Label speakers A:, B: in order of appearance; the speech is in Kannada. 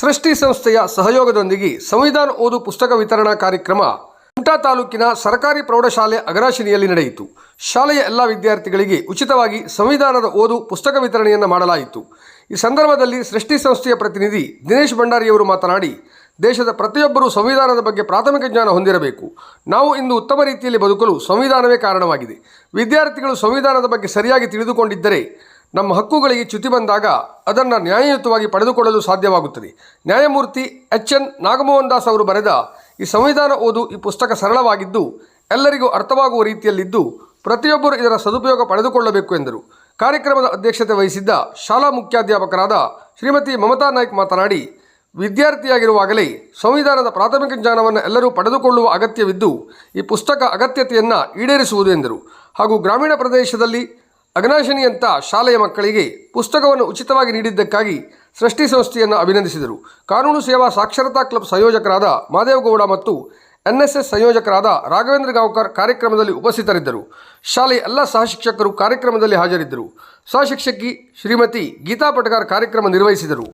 A: ಸೃಷ್ಟಿ ಸಂಸ್ಥೆಯ ಸಹಯೋಗದೊಂದಿಗೆ ಸಂವಿಧಾನ ಓದು ಪುಸ್ತಕ ವಿತರಣಾ ಕಾರ್ಯಕ್ರಮ ಕುಮಟಾ ತಾಲೂಕಿನ ಸರ್ಕಾರಿ ಪ್ರೌಢಶಾಲೆ ಅಗರಾಶಿನಿಯಲ್ಲಿ ನಡೆಯಿತು. ಶಾಲೆಯ ಎಲ್ಲ ವಿದ್ಯಾರ್ಥಿಗಳಿಗೆ ಉಚಿತವಾಗಿ ಸಂವಿಧಾನದ ಓದು ಪುಸ್ತಕ ವಿತರಣೆಯನ್ನು ಮಾಡಲಾಯಿತು. ಈ ಸಂದರ್ಭದಲ್ಲಿ ಸೃಷ್ಟಿ ಸಂಸ್ಥೆಯ ಪ್ರತಿನಿಧಿ ದಿನೇಶ್ ಭಂಡಾರಿಯವರು ಮಾತನಾಡಿ, ದೇಶದ ಪ್ರತಿಯೊಬ್ಬರೂ ಸಂವಿಧಾನದ ಬಗ್ಗೆ ಪ್ರಾಥಮಿಕ ಜ್ಞಾನ ಹೊಂದಿರಬೇಕು. ನಾವು ಇಂದು ಉತ್ತಮ ರೀತಿಯಲ್ಲಿ ಬದುಕಲು ಸಂವಿಧಾನವೇ ಕಾರಣವಾಗಿದೆ. ವಿದ್ಯಾರ್ಥಿಗಳು ಸಂವಿಧಾನದ ಬಗ್ಗೆ ಸರಿಯಾಗಿ ತಿಳಿದುಕೊಂಡಿದ್ದರೆ ನಮ್ಮ ಹಕ್ಕುಗಳಿಗೆ ಚ್ಯುತಿ ಬಂದಾಗ ಅದನ್ನು ನ್ಯಾಯಯುತವಾಗಿ ಪಡೆದುಕೊಳ್ಳಲು ಸಾಧ್ಯವಾಗುತ್ತದೆ. ನ್ಯಾಯಮೂರ್ತಿ ಎಚ್. ಎನ್. ನಾಗಮೋಹನ್ ದಾಸ್ ಅವರು ಬರೆದ ಈ ಸಂವಿಧಾನ ಓದು ಈ ಪುಸ್ತಕ ಸರಳವಾಗಿದ್ದು, ಎಲ್ಲರಿಗೂ ಅರ್ಥವಾಗುವ ರೀತಿಯಲ್ಲಿದ್ದು ಪ್ರತಿಯೊಬ್ಬರು ಇದರ ಸದುಪಯೋಗ ಪಡೆದುಕೊಳ್ಳಬೇಕು ಎಂದರು. ಕಾರ್ಯಕ್ರಮದ ಅಧ್ಯಕ್ಷತೆ ವಹಿಸಿದ್ದ ಶಾಲಾ ಮುಖ್ಯಾಧ್ಯಾಪಕರಾದ ಶ್ರೀಮತಿ ಮಮತಾ ನಾಯ್ಕ್ ಮಾತನಾಡಿ, ವಿದ್ಯಾರ್ಥಿಯಾಗಿರುವಾಗಲೇ ಸಂವಿಧಾನದ ಪ್ರಾಥಮಿಕ ಜ್ಞಾನವನ್ನು ಎಲ್ಲರೂ ಪಡೆದುಕೊಳ್ಳುವ ಅಗತ್ಯವಿದ್ದು, ಈ ಪುಸ್ತಕ ಅಗತ್ಯತೆಯನ್ನು ಈಡೇರಿಸುವುದು ಎಂದರು. ಹಾಗೂ ಗ್ರಾಮೀಣ ಪ್ರದೇಶದಲ್ಲಿ ಅಗ್ನಾಶಿನಿಯಂಥ ಶಾಲೆಯ ಮಕ್ಕಳಿಗೆ ಪುಸ್ತಕವನ್ನು ಉಚಿತವಾಗಿ ನೀಡಿದ್ದಕ್ಕಾಗಿ ಸೃಷ್ಟಿ ಸಂಸ್ಥೆಯನ್ನು ಅಭಿನಂದಿಸಿದರು. ಕಾನೂನು ಸೇವಾ ಸಾಕ್ಷರತಾ ಕ್ಲಬ್ ಸಂಯೋಜಕರಾದ ಮಾದೇವಗೌಡ ಮತ್ತು ಎನ್ಎಸ್ಎಸ್ ಸಂಯೋಜಕರಾದ ರಾಘವೇಂದ್ರ ಗಾಂವ್ಕರ್ ಕಾರ್ಯಕ್ರಮದಲ್ಲಿ ಉಪಸ್ಥಿತರಿದ್ದರು. ಶಾಲೆಯ ಎಲ್ಲ ಸಹಶಿಕ್ಷಕರು ಕಾರ್ಯಕ್ರಮದಲ್ಲಿ ಹಾಜರಿದ್ದರು. ಸಹಶಿಕ್ಷಕಿ ಶ್ರೀಮತಿ ಗೀತಾ ಪಟಗಾರ್ ಕಾರ್ಯಕ್ರಮ ನಿರ್ವಹಿಸಿದರು.